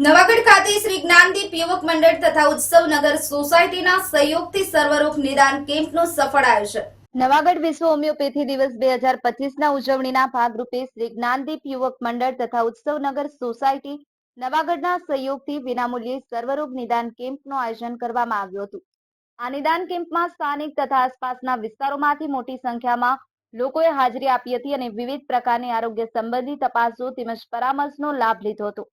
નવાગઢ ખાતે શ્રી જ્ઞાનદીપ યુવક મંડળ તથા ઉત્સવનગર સોસાયટીના સહયોગથી સર્વરોગ નિદાન કેમ્પનું સફળ આયોજન. નવાગઢ વિશ્વ હોમિયોપેથી દિવસ બે હજાર પચીસના ઉજવણીના ભાગરૂપે શ્રી જ્ઞાનદીપ યુવક મંડળ તથા ઉત્સવનગર સોસાયટી નવાગઢના સહયોગથી વિનામૂલ્યે સર્વરોગ નિદાન કેમ્પનું આયોજન કરવામાં આવ્યું હતું. આ નિદાન કેમ્પમાં સ્થાનિક તથા આસપાસના વિસ્તારોમાંથી મોટી સંખ્યામાં લોકોએ હાજરી આપી હતી અને વિવિધ પ્રકારની આરોગ્ય સંબંધી તપાસો તેમજ પરામર્શનો લાભ લીધો હતો.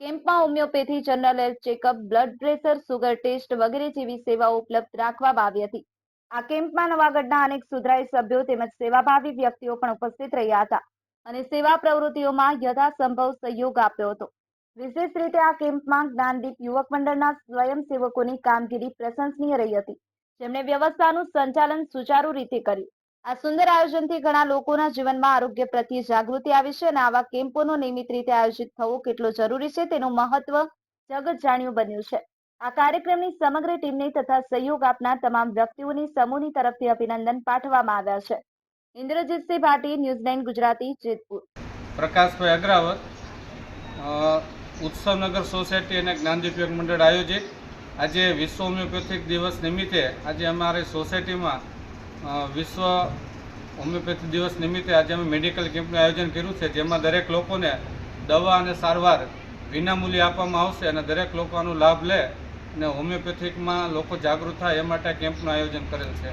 કેમ્પમાં homeopathy general health checkup, blood pressure, sugar test વગેરે જેવી સેવાઓ ઉપલબ્ધ રાખવામાં આવી હતી. આ કેમ્પમાં નવાગઢના અનેક સુધરાઈ સભ્યો તેમજ સેવાભાવી વ્યક્તિઓ પણ ઉપસ્થિત રહ્યા હતા અને સેવા પ્રવૃત્તિઓમાં યથાસંભવ સહયોગ આપ્યો હતો. વિશેષ રીતે આ કેમ્પમાં જ્ઞાનદીપ યુવક મંડળના સ્વયંસેવકોની કામગીરી પ્રશંસનીય રહી હતી. જેમણે વ્યવસ્થાનું સંચાલન સુચારુ રીતે કર્યું. આ સુંદર આયોજનથી ઘણા લોકોના જીવનમાં આરોગ્ય પ્રત્યે જાગૃતિ આવી છે અને આવા કેમ્પોનો નિયમિત રીતે આયોજિત થવો કેટલો જરૂરી છે તેનું મહત્વ જગત જાણ્યું બન્યું છે. આ કાર્યક્રમની સમગ્ર ટીમને તથા સહયોગ આપનાર તમામ વ્યક્તિઓની સમૂહની તરફથી અભિનંદન પાઠવવામાં આવ્યા છે. ઇન્દ્રજીતસિંહ ભાટી, ન્યૂઝ ગુજરાતી, જેતપુર. પ્રકાશભાઈ અગ્રાવત ઉત્સવનગર સોસાયટી અને જ્ઞાનદીપ યોગ મંડળ આયોજિત. આજે વિશ્વ હોમિયોપેથિક દિવસ નિમિત્તે આજે અમારી સોસાયટીમાં વિશ્વ હોમિયોપેથી દિવસ નિમિત્તે આજે અમે મેડિકલ કેમ્પનું આયોજન કર્યું છે, જેમાં દરેક લોકોને દવા અને સારવાર વિનામૂલ્યે આપવામાં આવશે અને દરેક લોકો આનો લાભ લે અને હોમિયોપેથિકમાં લોકો જાગૃત થાય એ માટે કેમ્પનું આયોજન કરેલ છે.